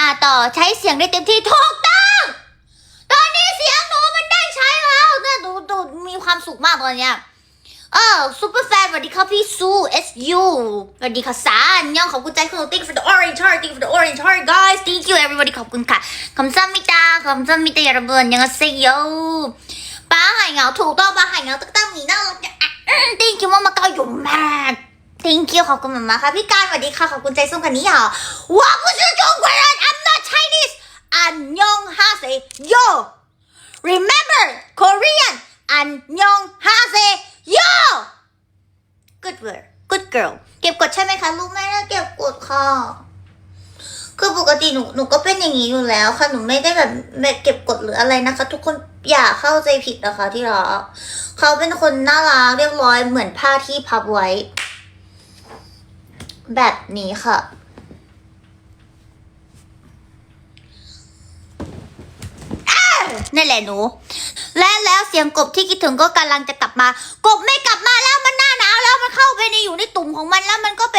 อ่าต่อใช้เสียงได้เต็มที่ถูกต้อง ตอนนี้เสียงหนูมันได้ใช้แล้วเนี่ยหนูหนูมีความสุขมากตอนเนี้ยเออซูเปอร์แฟนสวัสดีครับพี่ซู S U สวัสดีค่ะสารย่องขอบคุณใจคุณ thank for the orange heart thank for the orange heart guys thank you everybody ขอบคุณค่ะคำซ้ำมิตาคำซ้ำมิตาอย่าระเบิดยังไงเซโยป้าหายเหงาถูกต้องป้าหายเหงาตั้งแต่มีหน้าเนี่ยอะอืม thank you มากๆอยู่มาก thank you ขอบคุณมากๆค่ะพี่การสวัสดีค่ะ ขอบคุณใจส้มคันนี้ค่ะว้าวคุณชื่อจงกวน I'm not Chinese อันยองฮาเซโย Remember Korean อันยองฮาเซโย Good word Good girl เก็บกดใช่ไหมคะลูกแม่เก็บกดค่ะคือปกติหนูหนูก็เป็นอย่างนี้อยู่แล้วค่ะหนูไม่ได้แบบแบบเก็บกดหรืออะไรนะคะ ทุกคนอย่าเข้าใจผิดนะคะที่รักเขาเป็นคนน่ารักเรียบร้อยเหมือนผ้าที่พับไว้ แบบนี้ค่ะ นั่นแหละหนู และแล้วเสียงกบที่คิดถึงก็กำลังจะกลับมา กบไม่กลับมาแล้วมันหน้าหนาวแล้วมันเข้าไปในอยู่ในตุ่มของมันแล้วมันก็ไป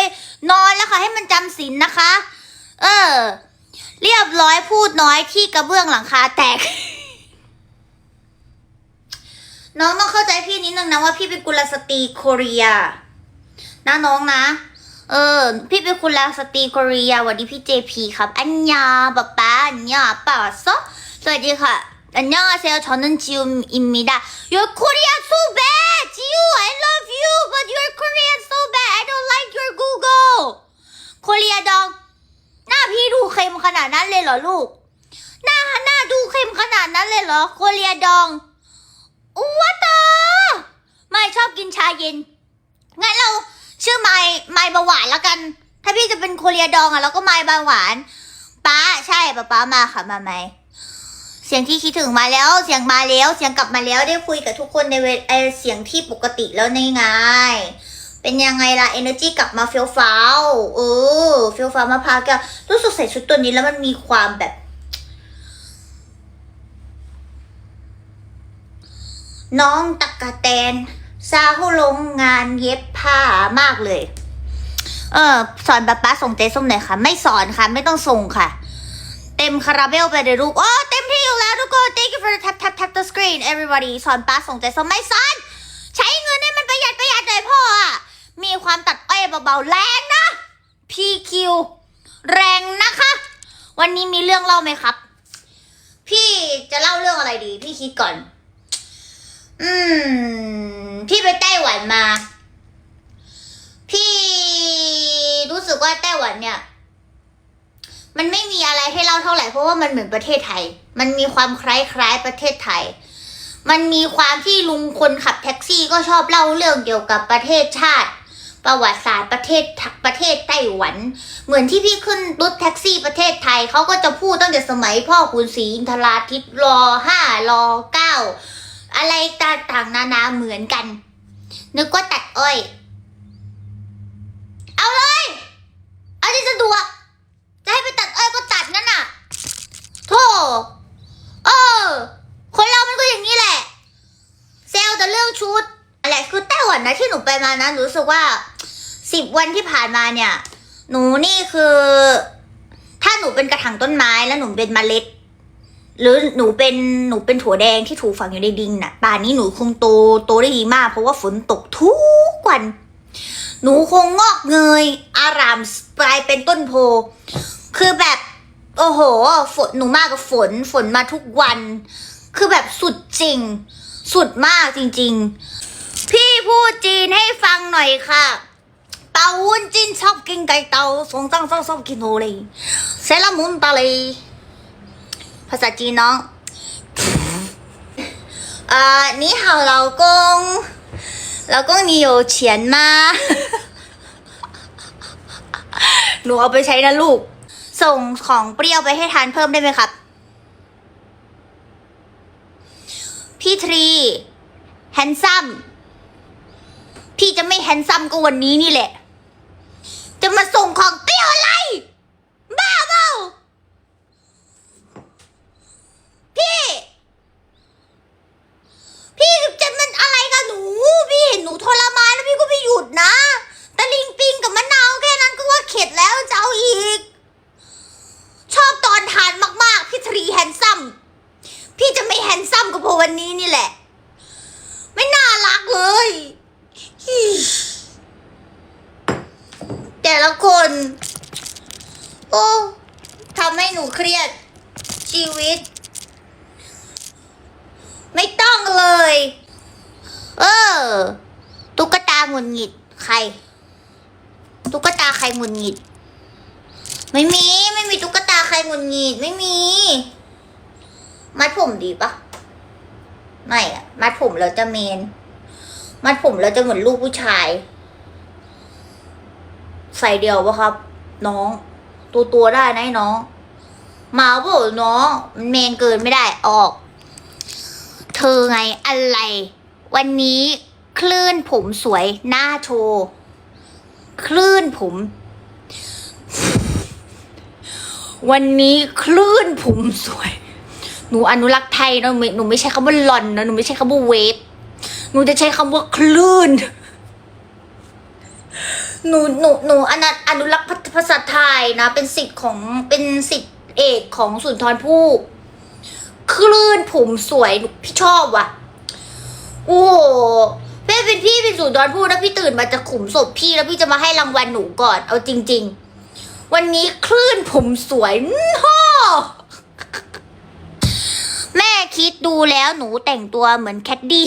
นอนแล้วค่ะ ให้มันจำศีลนะคะ เออ เรียบร้อยพูดน้อยที่กระเบื้องหลังคาแตกน้องต้องเข้าใจพี่นิดนึงนะว่าพี่เป็นกุลสตรีโคเรียนะน้องนะ เออ พี่เป็นกุลสตรีโคเรียสวัสดีพี่เจพีครับ อันยาป๊าป๊าอันยาป่าซอสวัสดีค่ะ อันยองอาเซล저는지움입니다 Your Korean so bad 지우 I love you but your Korean so bad I don't like your Google โคเรียดอง หน้าพี่ดูเค็มขนาดนั้นเลยเหรอลูก หน้าหน้าดูเค็มขนาดนั้นเลยเหรอ โคเรียดองวัตเตอไม่ชอบกินชาเย็น งั้นเรา ชื่อไมไมเบาหวานแล้วกัน ถ้าพี่จะเป็นโคเรียดองอะเราก็ไมเบาหวานป้าใช่ป้าป้ามาค่ะมาไหมเสียงที่คิดถึงมาแล้ว เสียงมาแล้ว เสียงกลับมาแล้วได้คุยกับทุกคนในเวเอ่อเสียงที่ปกติแล้วในไงเป็นยังไงล่ะ energy กลับมาเฟียวฟ้าวเออเฟียวฟ้าวมาพาวแกรู้สึกใส่ชุดตัวนี้แล้วมันมีความแบบ น้องตะกะแตน ซาหุลงงานเย็บผ้ามากเลย เออสอนป๊าป๊าส่งเจส้มหน่อยค่ะ ไม่สอนค่ะ ไม่ต้องส่งค่ะ เต็มคาราเบลไปเลยลูกโอ้เต็มที่อยู่แล้วทุกคน thank you for the tap tap tap the screen everybody สอนป้าส่งใจส้มไม่สอน ใช้เงินให้มันประหยัดประหยัดหน่อยพ่ออะมีความตัดอ้อยเบาๆแรงนะ PQ แรงนะคะ วันนี้มีเรื่องเล่าไหมครับ พี่จะเล่าเรื่องอะไรดี พี่คิดก่อน อืม พี่ไปไต้หวันมา พี่รู้สึกว่าไต้หวันเนี่ย มันไม่มีอะไรให้เล่าเท่าไหร่เพราะว่ามันเหมือนประเทศไทย มันมีความคล้ายๆประเทศไทย มันมีความที่ลุงคนขับแท็กซี่ก็ชอบเล่าเรื่องเกี่ยวกับประเทศชาติ ประวัติศาสตร์ประเทศประเทศไต้หวัน เหมือนที่พี่ขึ้นรถแท็กซี่ประเทศไทยเขาก็จะพูดตั้งแต่สมัยพ่อขุนศรีอินทราทิตรอห้ารอเก้า อะไรต่างๆนานาเหมือนกัน นึกว่าตัดอ้อย เอาเลย เอาที่สะดวก จะให้ไปตัดอ้อยก็ตัดนั่นน่ะโธ่เออ คนเรามันก็อย่างนี้แหละ เซลล์แต่เรื่องชุด อะไรคือไต้หวันนะที่หนูไปมานะหนูรู้สึกว่าสิบวันที่ผ่านมาเนี่ย หนูนี่คือ ถ้าหนูเป็นกระถางต้นไม้แล้วหนูเป็นเมล็ด หรือหนูเป็นหนูเป็นถั่วแดงที่ถูกฝังอยู่ในดินน่ะป่านนี้หนูคงโตโตได้ดีมาก เพราะว่าฝนตกทุกวัน หนูคงงอกเงย อารามกลายเป็นต้นโพ คือแบบ โอ้โห ฝนหนูมากกับฝนฝนมาทุกวัน คือแบบสุดจริง สุดมากจริง ๆ พี่พูดจีนให้ฟังหน่อยค่ะเปาวุ้นจินชอบกินไก่เตาสงจังชอบชอบกินโอเลยเซรามุนตาเลย ภาษาจีนน้องอ่า你好老公老公你有钱吗 หนูเอาไปใช้นะลูก ส่งของเปรี้ยวไปให้ทานเพิ่มได้ไหมครับ พี่ทรีแฮนซัม พี่จะไม่แฮนซัมก็วันนี้นี่แหละ จะมาส่งของเป ละคน โอ้ทำให้หนูเครียด ชีวิต ไม่ต้องเลย เออ ตุ๊กตาหงุดหงิดใคร ตุ๊กตาใครหงุดหงิด ไม่มี ไม่มีตุ๊กตาใครหงุดหงิด ไม่มี มัดผมดีปะไม่อะมัดผมเราจะเมน มัดผมเราจะเหมือนลูกผู้ชาย ใส่เดียวปะครับ น้อง ตัวตัวได้นะน้องมาเปล่าน้องมันเมนเกินไม่ได้ออก เธอไงอะไร วันนี้คลื่นผมสวยหน้าโชว์คลื่นผม วันนี้คลื่นผมสวย หนูอนุรักษ์ไทยนะหนูไม่หนูไม่ใช้คำว่าหลอนนะหนูไม่ใช้คำว่าเวฟหนูจะใช้คำว่าคลื่น หนูหนูหนูอนุอนุรักษ์ภาษาไทยนะ เป็นสิทธิ์ของเป็นสิทธิ์เอกของสุนทรภู่คลื่นผมสวยหนูพี่ชอบว่ะ โอ้โหพี่เป็นพี่เป็นสุนทรภู่แล้วพี่ตื่นมาจากขุมศพพี่แล้วพี่จะมาให้รางวัลหนูก่อน เอาจริง ๆ วันนี้คลื่นผมสวยฮ่อแม่คิดดูแล้วหนูแต่งตัวเหมือนแคดดี้